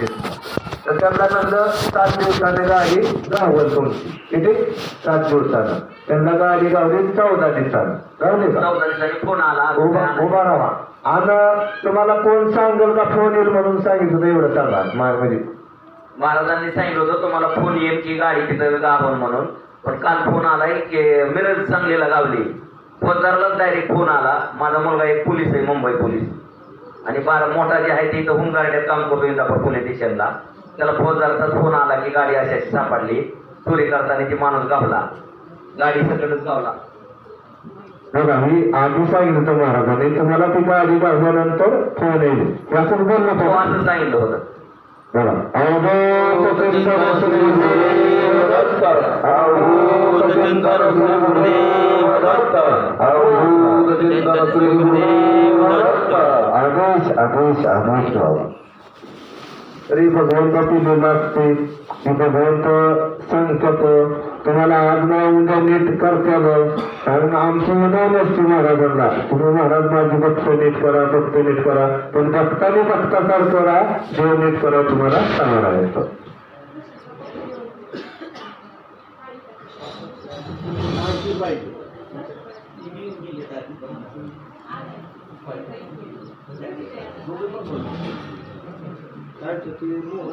तिथं तर त्यांना म्हणलं सात दिवसाने गाडी गावल तुमची. किती? सात दिवसानं. त्यांना गाडी गावली चौदा दिवसानं. गावली का? चौदा दिवसांनी आला. उभा उभा राहा. आणि तुम्हाला कोण सांगेल का फोन येईल म्हणून सांगितलं होतं एवढं सांगा. म्हणजे महाराजांनी सांगितलं होतं तुम्हाला फोन येईल की गाडी तिथं गावन म्हणून. पण काल फोन आलाय की मिरज सांगलीला गावली. फौजदारलाच डायरेक्ट फोन आला. माझा मुलगा एक पोलीस आहे मुंबई पोलीस. आणि बारा मोठा जे आहे ते इथं होमगार्ड्यात काम करतो इंदापूर पुणे स्टेशनला त्याला फौजदारचाच फोन आला की गाडी अशी अशी सापडली. चोरी करताना ती माणूस गावला गाडी सगळंच गावला बघा मी आधी सांगितलं होतं महाराजांनी. तुम्हाला ती गाडी गावल्यानंतर फोन येईल. हे असं बोललो तो होतो असं सांगितलं होतं. बघा अवधूत चिंतन श्रीगुरुदेव दत्त. अवधूत चिंतन आदेश आदेश आदेश तरी भगवंताची लीला असते की भगवंत संकट तुम्हाला आज ना उद्या नीट करत्याल कारण आमचं उद्या नसते महाराजांना. तुम्ही महाराज माझी भक्त नीट करा भक्त नीट करा. पण भक्ताने भक्ताकार करा देव नीट करा तुम्हाला सांगणार आहे Thank you. Ну, так, ти йому